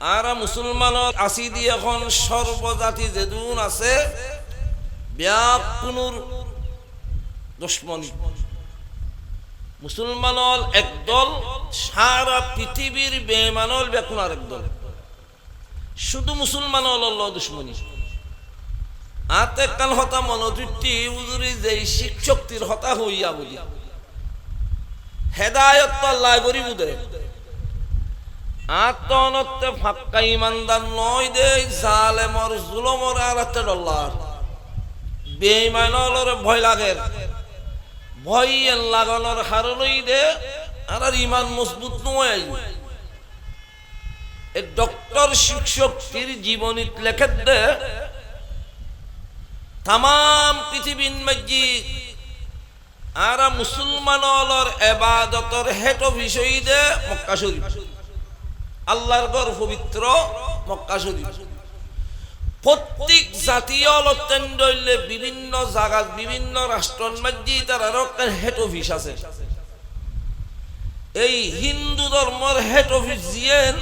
আর মুসলমানত আসি দি এখন সর্বজাতি যেদুন আছে, ব্যাপ কোনোর দুশ্মনী। মুসলমানল একদল, সারা পৃথিবীর বেমানল বেকুন আর একদল শুধু মুসলমানল দুশ্মনী। আতে কাল হতা মনোতৃপ্তি উজুরি যে শিক্ষক্তির হতা হইয়া বলি। হেদায়ত করি বুধে আত্মনত্তে ফাক্কা ইমানদার নয় দে জালেমর, জুলমর আর হাতে ডল্লার বেইমানলর ভয় লাগে। ভয় লাগানোর হারণই দে আর আর ইমান মজবুত নয়। এ ডক্টর শিক্ষকটির জীবনীত লেখে দে তাম পৃথিবীর মধ্যে আর মুসলমানলর এবাদতর হেট বিষয় দে মক্কা শরীফ। আল্লাহর গড় পবিত্র মক্কা শরীফ। প্রত্যেক জাতীয় অত্যন্ত বিভিন্ন জায়গা বিভিন্ন রাষ্ট্রের মধ্যে তার আরও হেড অফিস আছে। এই হিন্দু ধর্মের হেড অফিস জিয়েন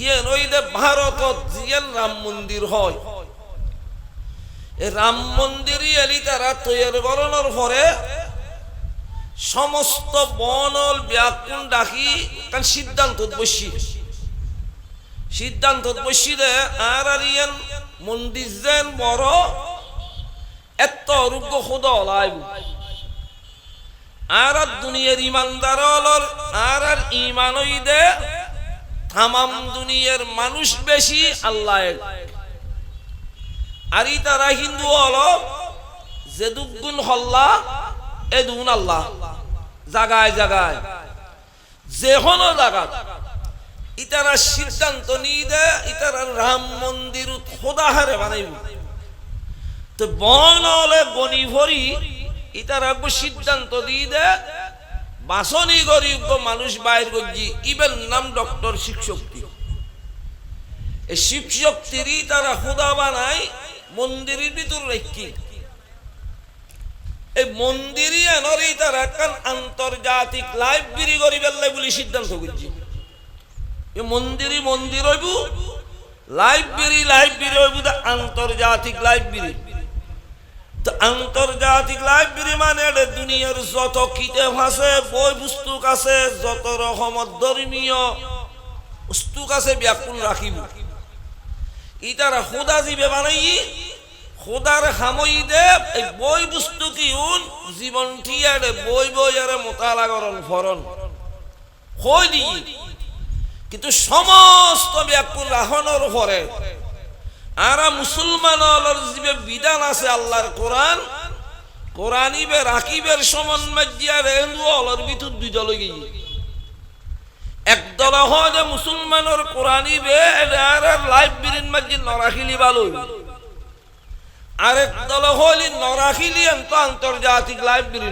ইয়েন ওই যে ভারতত জিয়েন রাম মন্দির হয়। রাম মন্দিরই এলি তারা তৈরি করানোর পরে সমস্ত বনল ব্যাকুণ ডাকি কারণ সিদ্ধান্ত বসি। সিদ্ধান্ত বসি দে আর আর মন্দির যেন বড় এত অরোগ্য খুদ লাইব আর আর দুনিয়ার ইমানদার আর আর ইমানই দে তামাম দুনিয়ার মানুষ বেশি আল্লাহ। আর ই তারা হিন্দু হল দুগুণ হল্লা, এ দুগুণ আল্লাহ। জাগায় জাগায়। যে কোনো জায়গা ইতারা সিদ্ধান্ত নিয়ে দে ইতারা রাম মন্দির খোদা হারে বানাইব। তো বন হলে গনি ভরি ইতারা সিদ্ধান্ত দিয়ে দে, বাসনি গরিব মানুষ বাইর গজি ইবেন নাম ডক্টর শিবশক্তি এই শিবশক্তিরই তারা খোদা বানায়, মন্দিরের ভিতর রেখি। এই মন্দিরই এনরই তারা একখান আন্তর্জাতিক লাইব্রেরি গরিবের লাই বলে সিদ্ধান্ত করছি। এ মন্দিরই মন্দির হইব। লাইব্রেরি লাইব্রেরি হইব আন্তর্জাতিক লাইব্রেরি। আন্তর্জাতিক লাইব্রেরি মানে দুনিয়ার যত কিতাব আছে বই পুস্তক আছে, যত রকমের ধর্মীয় পুস্তক আছে, ব্যাকুল রাখিব। ইতারা খোদা জীবে বানাই খোদার হামই দে এই বই পুস্তক ইউন জীবন ঠিয়ারে বই বই আরে মোতালা করন ফরন হই দিই কিন্তু সমস্ত ব্যাকুল রাহনের পরে আরা মুসলমান যে বিধান আছে আল্লাহর কোরআন, কোরআনিবে, রাকিবের সমান মাজিয়ার হিন্দু অলর ভিতর দুই দল গিয়ে একদল হয় মুসলমানের কোরআনিবে লাইব্রেরির মাঝে নরাখিলি ভালো আরেক দল হইলি নরাখিলি আন্তর্জাতিক লাইব্রেরি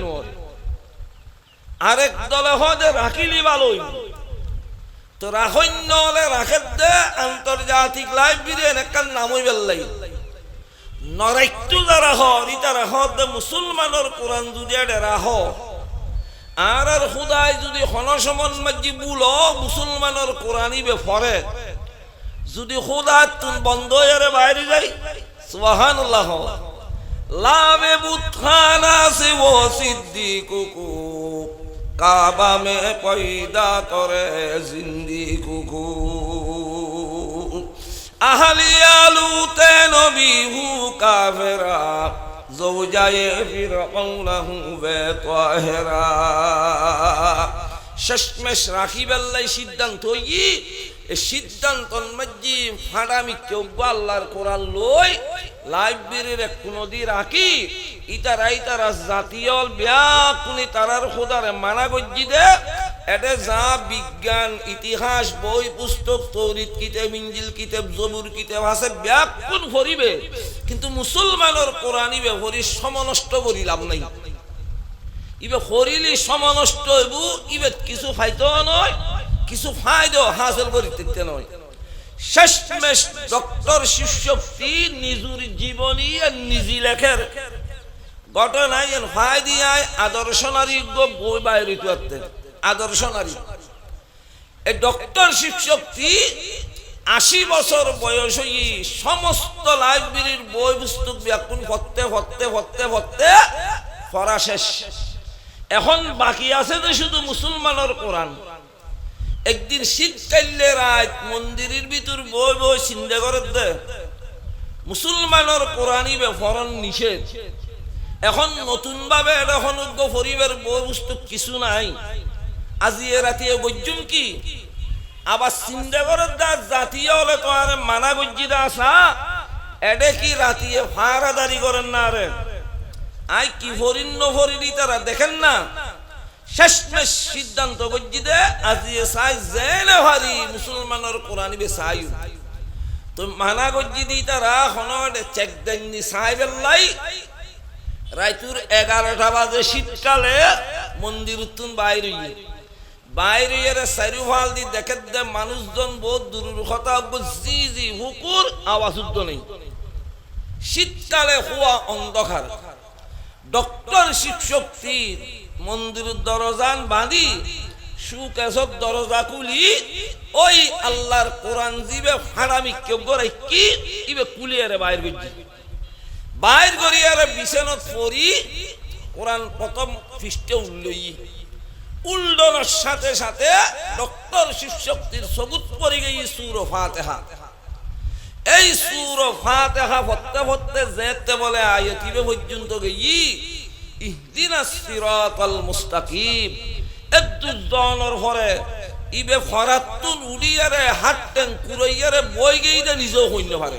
আরেক দল হয় রাখিলি ভালো তো রাহন্য হলে রাখের দে, আন্তর্জাতিক লাইব্রেরি এনেকার নামই বেল্লাই। নরাইটু যারা হর হর দে মুসলমানের কোরআন যদি এটা রাহ আর আর খুদাই যদি হনসমন মাজি বুল, মুসলমানের কোরআনই বে ফরে। যদি খুদা তুন বন্ধ হয়ে বাইরে যাই, সুবহানাল্লাহ। লাভে বুৎখানা সে ও সিদ্দিকুকু। কাবা মে পয়দা করে জিন্দি কুকু আহলিয়ালুতে নবী হু কাফেরা, জৌজায়ে ফিরআউনাহু বে তাহেরা। শেষমেশ রাখিবেল্লাই সিদ্ধান্ত হই এ সিদ্ধান্ত মধ্যে ফাঁড়ামি কেউ আল্লাহর কোরআন লই, লাইব্রেরির এক নদী রাখি ইতারা ইতারা জাতীয় ব্যাকুনি তারার খোদারে মানা গজ্জি দে। এটা যা বিজ্ঞান, ইতিহাস, বই, পুস্তক, তৌরিত কিতাব, ইঞ্জিল কিতাব, জবুর কিতাব আছে ব্যাকুন ভরিবে। কিন্তু মুসলমানের কোরআনিবে ভরি সমনষ্ট করি লাভ নাই। ইবে হরিলি সমনষ্ট হইব ইবে কিছু ফাইতো নয়, কিছু ফায়দা হাসিল করিতে নয়। শেষমেশ ডক্টর শিষ্যক্তি নিজুর জীবনী আর নিজি লেখের। ঘটনায় ফায়দি আয় আদর্শ নারী বই বাইরে আদর্শ নারী এই ডক্টর শিবশক্তি আশি সমস্ত শেষ। এখন বাকি আছে যে শুধু মুসলমানের কোরআন। একদিন শীতকালে রাত মন্দিরের ভিতর বই বই চিন্তা করে দে। মুসলমানের কোরআনই বেফরণ নিষেধ। এখন নতুন ভাবে এখন পরিবার বই পুস্তক কিছু নাই। আজি এ রাতিয়ে গজ্জুম কি? আবার দা জাতীয় হলে তো আর মানা গজ্জিদা আসা। এডে কি রাতিয়ে ফাড়াদারি করেন না রে? আই কি ফরিন্ন ফরিনি তারা দেখেন না। শেষমেশ সিদ্ধান্ত গজ্জি দে, আজি সাই জেনে ভারি মুসলমানের কোরআন বে সাইউ তো মানা গজ্জি দি তারা হনডে চেক দেননি সাহেবেল্লাই রাইতুর এগারোটা বাজে শীতকালে মন্দির উত্তুন বাইরে বাইরে এর চারিফাল দি দেখে দে মানুষজন বহুত দূরের কথা জি জি হুকুর আওয়াজ উদ্দ নেই। শীতকালে হুয়া অন্ধকার। ডক্টর শিবশক্তি মন্দিরের দরজান বাঁধি সুকেশক দরজা খুলি, ওই আল্লাহর কোরআন জিবে ফাড়ামি কেউ গড়াই কি? ইবে কুলিয়ারে বাইর করছি। বাইর করিয়ারে বিছানত পড়ি, কোরআন প্রথম পৃষ্ঠে উল্লই। উল্ডনের সাথে সাথে ডক্টর শিবশক্তির সবুজ পড়ে গেই সুর ফাতেহা। এই সুর ফাতেহা পড়তে পড়তে যেতে বলে আয়তিবে পর্যন্ত গেই, ইহদিনা সিরাতাল মুস্তাকিম। এদ্দুজনের পরে ইবে ফরাতুন উড়িয়ারে হাঁটতেন কুড়াইয়ারে বই গেইতে নিজেও হইতে পারে।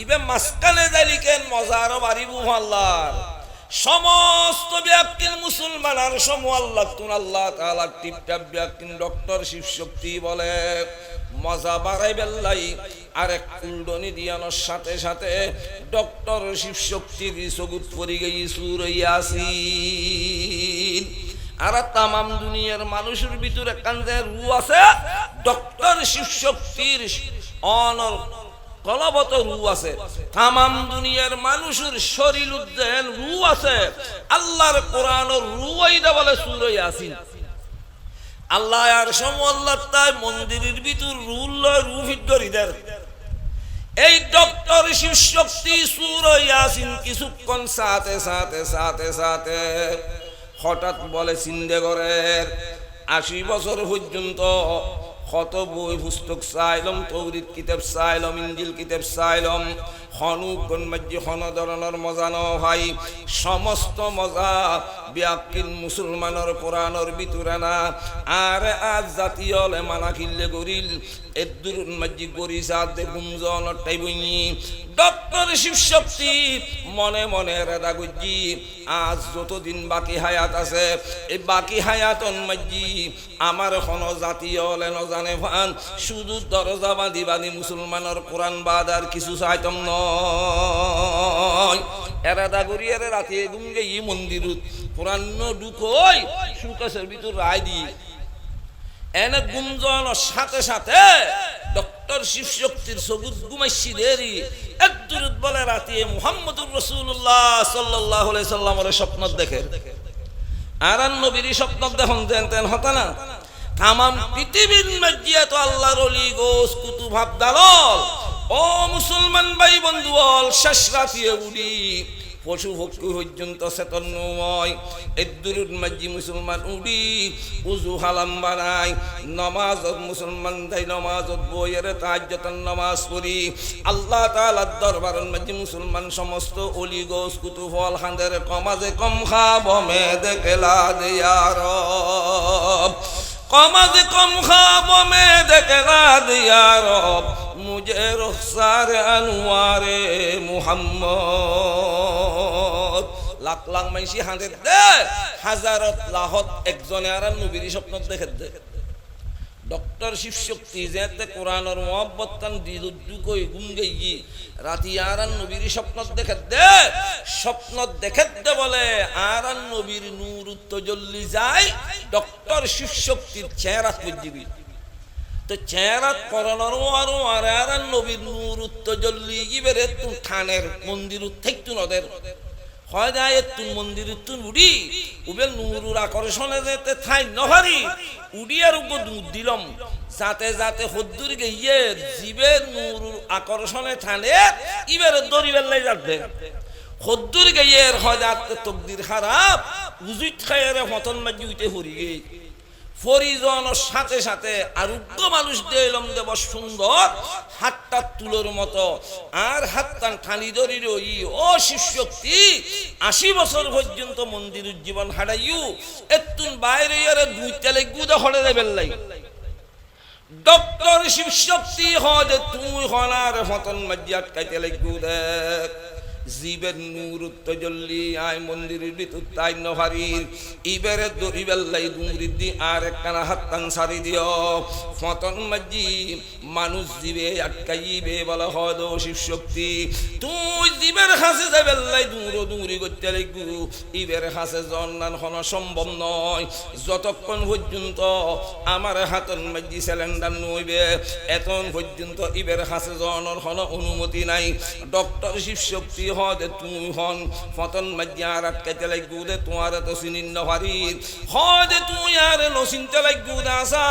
ইবে মাসকালে দালিকেন মজার বাড়িবু আল্লাহর। সমস্ত ব্যক্তির মুসলমান আর সম আল্লাহ তুন আল্লাহ তাআলা টিপটাপ ব্যক্তিন ডক্টর শিব শক্তি বলে, মজা বাড়াই বেল্লাই আরেক কুলডনি দিয়ানোর সাথে সাথে ডক্টর শিব শক্তির সগুত পরি গই সুরইয়াসিন আর তামাম দুনিয়ার মানুষের ভিতরে কান্দে রু আছে। ডক্টর শিব শক্তির অনর কলবত রু আছে। তামাম দুনিয়ার মানুষের শরীর উদ্দেন রু আছে। আল্লাহর কোরআন রু আইদা বলে সুরই আসিন আল্লাহ আর সম আল্লাহ তাই মন্দিরের ভিতর রুল রু ফিদ্দরিদের এই ডক্টর শিব শক্তি সুরই আসিন কিছুক্ষণ সাথে সাথে সাথে সাথে হঠাৎ বলে সিন্দেগরের আশি বছর পর্যন্ত কত বই পুস্তক চাইলম তৌরিত কিতাব চাইলম ইঞ্জিল কিতাব চাইলম হনু গণমাজ্য হন ধরনের মজা ন ভাই। সমস্ত মজা ব্যাকিন মুসলমানের কোরআনের ভিতরে না আর আজ জাতীয় মানা কিল্লে গরিল এদুর মাজ্জি গরি সাথে গুমজন টাইবনি ডক্টর শিব শক্তি মনে মনে রেদা গুজি আজ যতদিন বাকি হায়াত আছে, এই বাকি হায়াতন মাজ্জি, আমার কোনো জাতীয় হলে নজানে ফান শুধু দরজা বাঁধি বাঁধি মুসলমানের কোরআন বাদ আর কিছু চাইতম নয়। এরাদা করি এরা রাতে ঘুম গেই মন্দিরত, কোরআন ঢুকই সুকাশের ভিতর রায় দি এনে গুমজনের সাথে সাথে ডক্টর শিব শক্তির সবুজ গুমাইছি দেরি। এক দূরত বলে রাতে মুহাম্মদুর রসুল্লাহ সাল্লাহ সাল্লামের স্বপ্ন দেখে। আর নবীর স্বপ্ন দেখুন যেন তেন হতা না? তামাম পৃথিবীর মধ্যে তো আল্লাহর অলি, গোস ভাব দালল ও মুসলমান ভাই বন্ধু বল শেষ রাতিয়ে উড়ি। পশু পক্ষী পর্যন্ত চেতন্যময় এদুরুদ মাঝি মুসলমান উড়ি উজু হালাম বানাই নমাজত মুসলমান দাই নমাজত বইয়ের তাজ্যতন নমাজ পড়ি। আল্লাহ তাআলার দরবারন মাঝি মুসলমান সমস্ত অলি গোস কুতু ফল খান্দের কমাজে কম খাব মে দেখলা দেয়ার কমাজ কম খাব মে দেখলা দিয়ার মুজে রসার আনোয়ারে মুহাম্মদ। লাখ লাখ মাইসি হাঁদে দে। হাজারত লাহত একজনে আর নবীর স্বপ্ন দেখে দে। ডক্টর শিবশক্তি যেতে কোরআনের মহব্বতান দিদুদ্দু কই গুম গেই রাতি আরান নবীর স্বপ্ন দেখে দে। স্বপ্ন দেখে দে বলে আরান নবীর নূর উত্তজল্লি যায়। ডক্টর শিবশক্তির চেহারা খুঁজবি। তো চেহারা করোনার আরও আর আরান নবীর নূর উত্তজল্লি গিবেরে তুই থানের মন্দির থাকতু নদের হয় যায় তুন মন্দির তুন উড়ি, উবেল নুরুর আকর্ষণে যেতে থাই দিলম। যাতে যাতে হদ্দুর গিয়ে জীবের নুরুর আকর্ষণে থানে ইবের দড়ি বেল্লাই যাবে। হদ্দুর গিয়ে হয় যাতে তকদির খারাপ উজুত খায়ের মতন মাঝি উঠে হরি গে। ফরিজনের সাথে সাথে আরোগ্য মানুষ দিলাম দেব সুন্দর, হাতটা তুলোর মতো, আর হাতটান ঠানি ধরির ই ও শিবশক্তি আশি বছর পর্যন্ত মন্দির জীবন হারাইউ এতুন বাইরে ইয়ারে দুই তেলে গুদে হরে দেবেন লাই ডক্টর শিবশক্তি হদে তুই হনার হতন মাঝি আটকাইতে লাগু দেখ। জীবের নূর উত্তজল্লি, আয় মন্দিরের ভিতর তাই নহারির ইবেরে দড়ি বেল্লাই দুমরি দি, আর একখানা হাত্তান সারি দিও। ফতন মাঝি মানুষ জীবে আটকাইবে বলা হয় দো শিব শক্তি। তুই জীবের হাসে যাই বেল্লাই দুমরো দুমরি করতে লাগবু ইবের হাসে জন্নান হন সম্ভব নয়। যতক্ষণ পর্যন্ত আমার হাতন মাঝি সিলিন্ডার নইবে, এতন পর্যন্ত ইবের হাসে জনের হন অনুমতি নাই। ডক্টর শিব শক্তি হদে তুমি হন ফতন মাঝি আর আটকাইতে লাগবু দে তোমার তো চিনিন্ন হারির হদে তুই আর নচিনতে লাগবু দে আসা,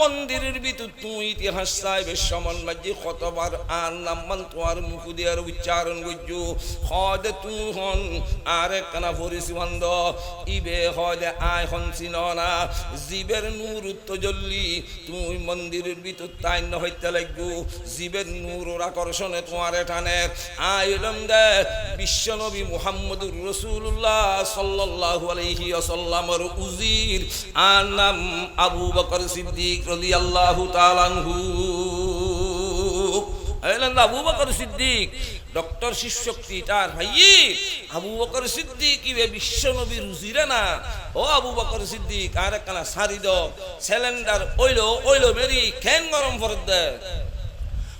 মন্দিরের ভিতর তুই ইতিহাস চাইবে সমন মাঝি কতবার আর নাম্মান তোমার মুখ দিয়ার উচ্চারণ করছু। হদে তুই হন, আর কানা ভরিস বন্ধ, ইবে হদে আয় হন চিননা জীবের নূর উত্তজল্লি তুই মন্দিরের ভিতর তাইন্য হইতে লাগবু। জীবের নূর আকর্ষণে তোমার টানে আইলম দে বিশ্বনবী মুহাম্মদুর রসুল্লাহ সাল্লাল্লাহু আলাইহি ওয়াসাল্লামের উজির। আর নাম আবু বকর সিদ্দিক রাদিয়াল্লাহু তাআলা আনহু। এলেন আবু বকর সিদ্দিক, ডক্টর শিবশক্তি তার ভাই আবু বকর সিদ্দিক ইবে বিশ্ব নবীর না। ও আবু বকর সিদ্দিক আর একখানা সারি দ, সিলিন্ডার, ওইলো ওইলো মেরি খেন গরম ফরত দেয়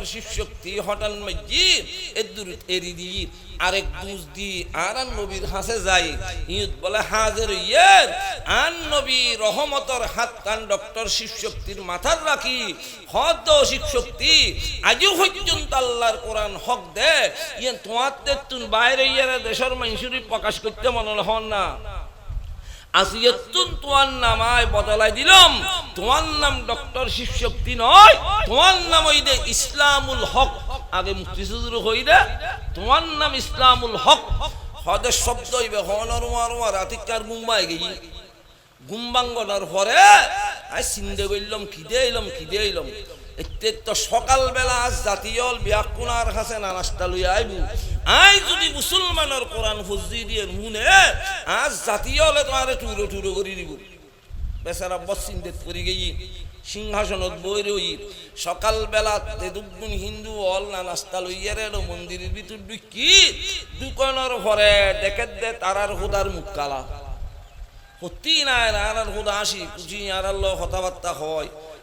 ডক্টর শিবশক্তি হঠাৎ মজ্জি এদুর এরি দি, আরেক দুজ দি, আর নবীর হাসে যাই। ইউত বলে, হাজের ইয়ের, আন নবী রহমতর হাত কান ডক্টর শিবশক্তির মাথার রাখি। হদ শিবশক্তি আজও পর্যন্ত আল্লাহর কোরআন হক দে ইয়ে তোমার তুন বাইরে ইয়ারা দেশের মানুষেরই প্রকাশ করতে মনে হন না। আসিয়তুন তোমার নামায় বদলাই দিলাম। তোমার নাম ডক্টর শিবশক্তি নয়। তোমার নাম ওই দে ইসলামুল হক। আগে মুক্তি মুক্তিযুদ্ধ হই দে। তোমার নাম ইসলামুল হক। হদের শব্দ হইবে হনর মারোয়া রাতিকার মুম্বাই গেই গুম্বাঙ্গনার পরে আই চিন্তা করলাম খিদে এলাম খিদে এলাম এতে তো সকালবেলা আজ জাতীয় ব্যাকুনার কাছে না নাস্তা লই আইবু। আই যদি মুসলমানের কোরআন ফজি দিয়ে মুনে আজ জাতীয় হলে তোমার টুরো টুরো করে দিব বেচারা বসিন্দেত করে গেই, সিংহাসনত বই রই, সকালবেলা তেদুগুণ হিন্দু অল না নাস্তা লইয়ারে মন্দিরের ভিতর ঢুকি, দোকানের ঘরে দেখে দে তারার হুদার মুখ কালা। সত্যি নাই আর হুদা আসি কুচি আর আর কথাবার্তা হয়।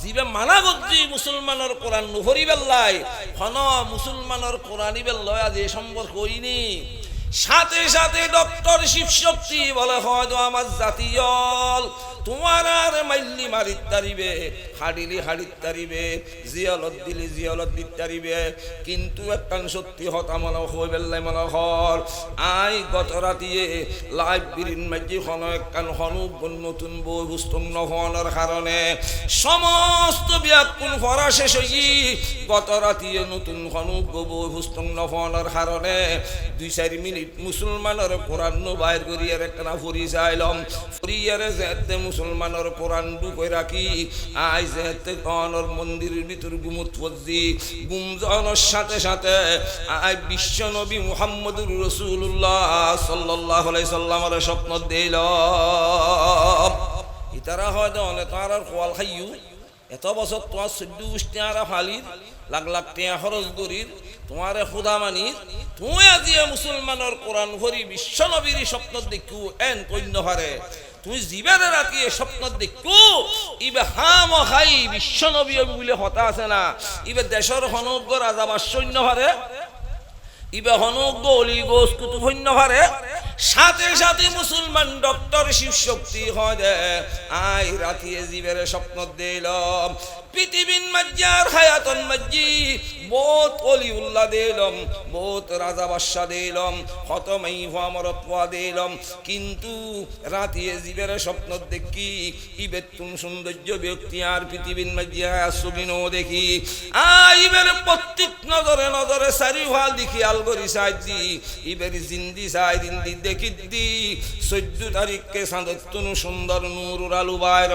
জিবে মানা করছি মুসলমানের কোরআন নুহরি বেল্লাই, হন মুসলমানের কোরআনি বেল্লয়, আজ এ সম্পর্ক হইনি। সাথে সাথে ডক্টর শিব শক্তি বলে হয়তো আমার জাতীয়ল তোমার আর মাইল্লি মারিত তারিবে, হাডিলি হাডিত তারিবে, জিয়লত দিলি জিয়লত দিত তারিবে। কিন্তু একখান সত্যি হতা মনে হই বেল্লাই মনে হর আই গত রাতিয়ে লাইভ বিরিন মাঝি খন একখান হনুক নতুন বই হুস্তং নহনের কারণে সমস্ত ব্যাকুল ভরা শেষ হই গত রাতিয়ে নতুন হনুক বই হুস্তং নহনের কারণে দুই চারি মিনিট মুসলমানের কোরআন বাইর করিয়ার একখানা ফুরি চাইলাম ফুরিয়ারে যেতে মুসলমানের কোরআন ডুকই রাখি। আই যেতে কনর মন্দিরের ভিতর গুমুত ফজি গুমজনের সাথে সাথে আই বিশ্ব নবী মুহাম্মদুর রসুল্লাহ সাল্লাহ সাল্লামের স্বপ্ন দিল ইতারা হয় অনেক তার আর কোয়াল খাইও এত বছর তোমার চোদ্দ গোষ্ঠী আর ফালির, লাখ লাখ টেয়া খরচ করির, তোমারে খুদা মানির, তুমি আজি মুসলমানের কোরআন ভরি বিশ্ব নবীর স্বপ্ন দেখু এন কন্য হারে তুমি জীবের রাতি এ স্বপ্ন দেখো? ইবে হাম খাই বিশ্ব নবী বলে হতা আছে না। ইবে দেশের হনজ্ঞ রাজা বাসৈন্য ভারে, ইবে হনজ্ঞ অলি গোস কুতুফন্য হারে সাথে সাথে মুসলমান ডক্টর শিব শক্তি হয় দে। আই রাতিয়ে জীবের স্বপ্ন দিলাম পৃথিবীর মাজ্জার হায়াতন মাজ্জি বহুত অলি উল্লাহ দিলাম বহুত রাজা বাদশা দিলাম কত মাই ভমরত্বা দিলাম কিন্তু রাতিয়ে জীবের স্বপ্ন দেখি ইবের তুম সৌন্দর্য ব্যক্তি আর পৃথিবীর মাজ্জিয়া সুবিনো দেখি। আইবের প্রত্যেক নজরে নজরে সারি ভালো দেখি, আলগরি সাই দি ইবের জিন্দি সাই দিন্দি দেখি দি। চোদ্দ তারিখকে সাঁদত্তন সুন্দর নূর আলু বাইর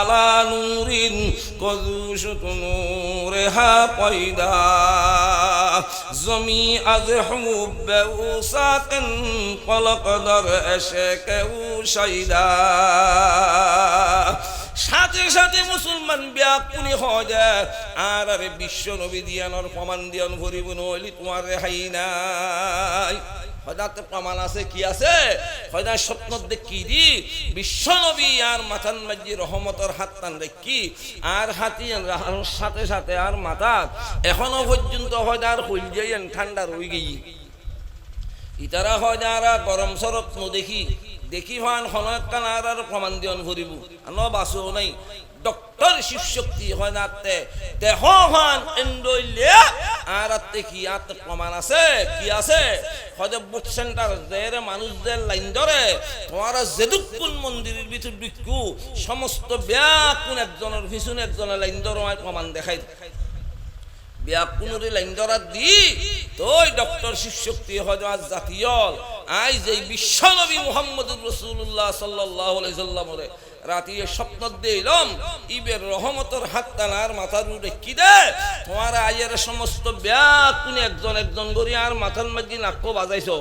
আলা জমি সাথে সাথে মুসলমান ব্যাকুলি যায়। আর আরে বিশ্ব নবী দিয়ানোর প্রমাণ দিয়ান ভরিব নইলি তোমার রেহাই নাই। হয়তো প্রমাণ আছে, কি আছে? হয়তো স্বপ্ন দেখি দি? বিশ্ব নবী আর মাথান মাঝি রহমতর হাত টান দেখি আর হাতি সাথে সাথে আর মাথা এখনও পর্যন্ত হয়তো আর হইল যাই ঠান্ডা রই গেই। ইতারা হয় যারা গরম সরত দেখি। দেখি ভান হনকান আর প্রমাণ দিয়ন ভরিব ন বাসও নাই। ডক্টর শিব শক্তি হয় না দেহ এন্ডইলে আর কি আত প্রমাণ আছে? কি আছে? হয়তো সেন্টার মানুষদের লাইন ধরে। তোমার যেদুকুন মন্দিরের ভিতর বিকু সমস্ত ব্যাকুন একজনের পিছনে একজনের লাইন ধরে প্রমাণ দেখাই। ব্যাকুনুরে লাইন ধরা দি, তোই ডক্টর শিবশক্তি হজরত জাতীয়ল আই যে বিশ্বনবী মুহাম্মদুর রাসূলুল্লাহ সাল্লাল্লাহু আলাইহি সাল্লামরে রাতি স্বপ্ন দিলাম ইবের রহমতর হাত তালার মাথার উড়ে কি দে তোমার আয়ের সমস্ত ব্যাকুন একজন একজন করি আর মাথার মাঝি নাক্য বাজাইছো।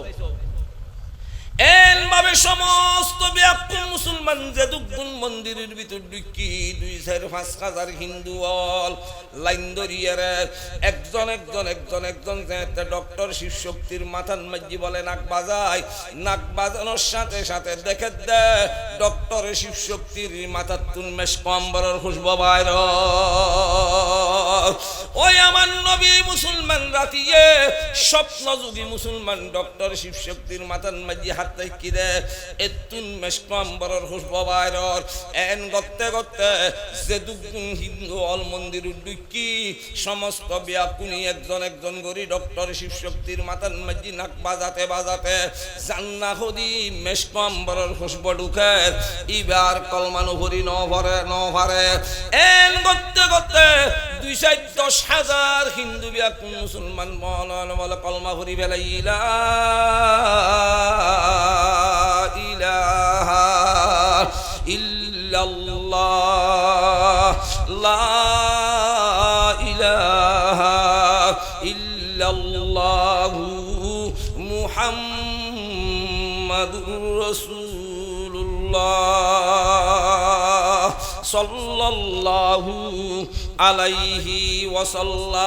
এন ভাবে সমস্ত ব্যাকুল মুসলমান যে দুগুণ মন্দিরের ভিতর ঢুকি, দুই চার পাঁচ হাজার হিন্দু অল লাইন দরিয়ারে একজন একজন একজন একজন ডক্টর শিব শক্তির মাথার মাঝি বলে, নাক বাজায়। নাক বাজানোর সাথে সাথে দেখে দে, ডক্টর শিব শক্তির মাথার তুন মেশ কম্বরের খুশবো বাইর। ওই আমার নবী মুসলমান রাতিয়ে, স্বপ্ন যুগী মুসলমান ডক্টর শিব শক্তির মাথার মাঝি হাত কি দে। এতুন মেসকম্বরের খুশবো বাইরর। এন গত্তে গত্তে যে দুগুণ হিন্দু অল মন্দির ডুকি সমস্ত ব্যাকুনি একজন একজন করি ডক্টর শিব শক্তির মাথার মাঝি নাক বাজাতে বাজাতে। জান্না হদি মেসকম্বরের খুশবো ঢুকে, ইবার কলমানু ভরে ন ভরে এন গত্তে গত্তে দুই সাইড দশ হাজার হিন্দু ব্যাক মুসলমান মলান বলে কলমা ভরি ইলা ইলাহা ইল্লাল্লাহ, লা ইলাহা ইল্লাল্লাহু মুহাম্মাদুর রাসূলুল্লাহ, সাল্লাল্লাহু আলাইহি ওয়াসাল্লাম।